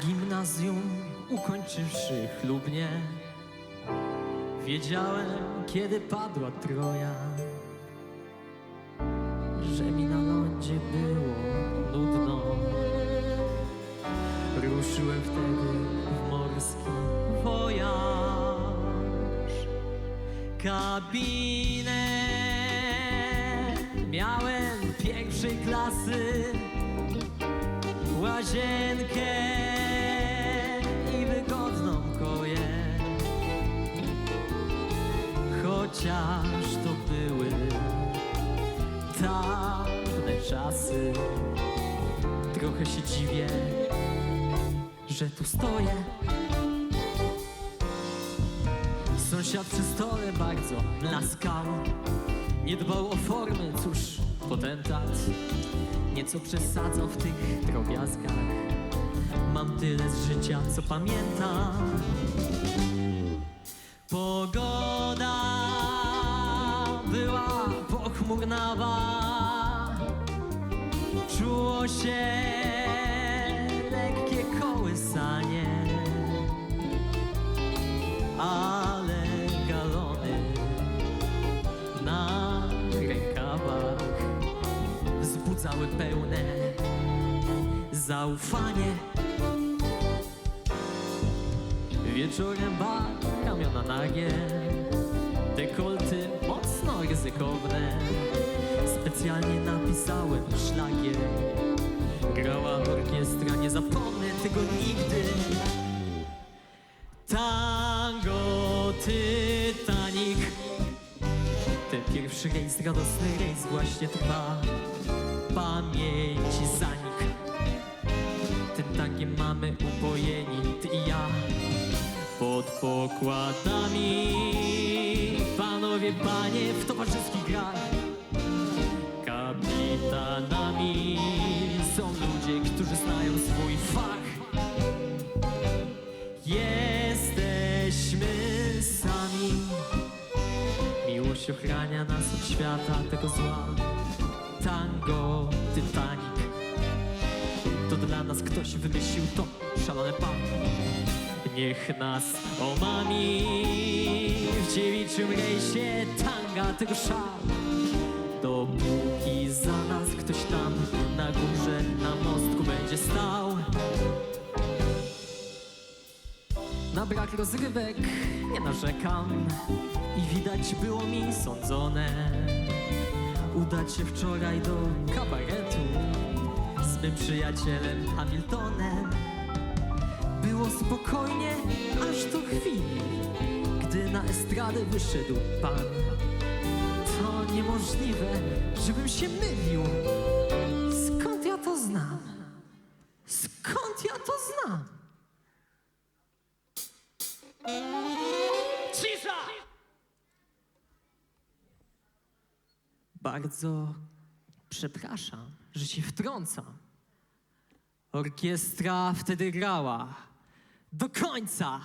Gimnazjum ukończywszy chlubnie Wiedziałem, kiedy padła Troja Że mi na lądzie było nudno. Ruszyłem wtedy w morski wojaż Kabinę miałem pierwszej klasy łazienkę i wygodną koję. Chociaż to były dawne czasy, trochę się dziwię, że tu stoję. Sąsiad przy stole bardzo blaskał, nie dbał o formy, cóż, potentat. Nieco przesadzał w tych drobiazgach. Mam tyle z życia, co pamiętam. Pogoda była pochmurnawa. Czuło się wzbudzały pełne zaufanie. Wieczorem bar, ramiona nagie, dekolty mocno ryzykowne. Specjalnie napisałem szlagier. Grała orkiestra, nie zapomnę tego nigdy. Tango Titanic ten pierwszy rejs, radosny rejs właśnie trwa Pamięci zanik Tym tangiem mamy upojeni, ty i ja. Pod pokładami Panowie, panie w towarzyskich grach Kapitanami Są ludzie, którzy znają swój fach. Jesteśmy sami. Miłość ochrania nas od świata tego zła nas ktoś wymyślił to szalone pan. Niech nas omami. W dziewiczym rejsie tanga tego szał Dopóki za nas ktoś tam na górze, na mostku będzie stał. Na brak rozrywek nie narzekam I widać było mi sądzone. Udać się wczoraj do kabaretu Mym przyjacielem Hamiltonem Było spokojnie aż do chwili Gdy na estradę wyszedł pan To niemożliwe, żebym się mylił Skąd ja to znam? Skąd ja to znam? Cisza! Bardzo przepraszam, że się wtrącam. Orkiestra wtedy grała do końca.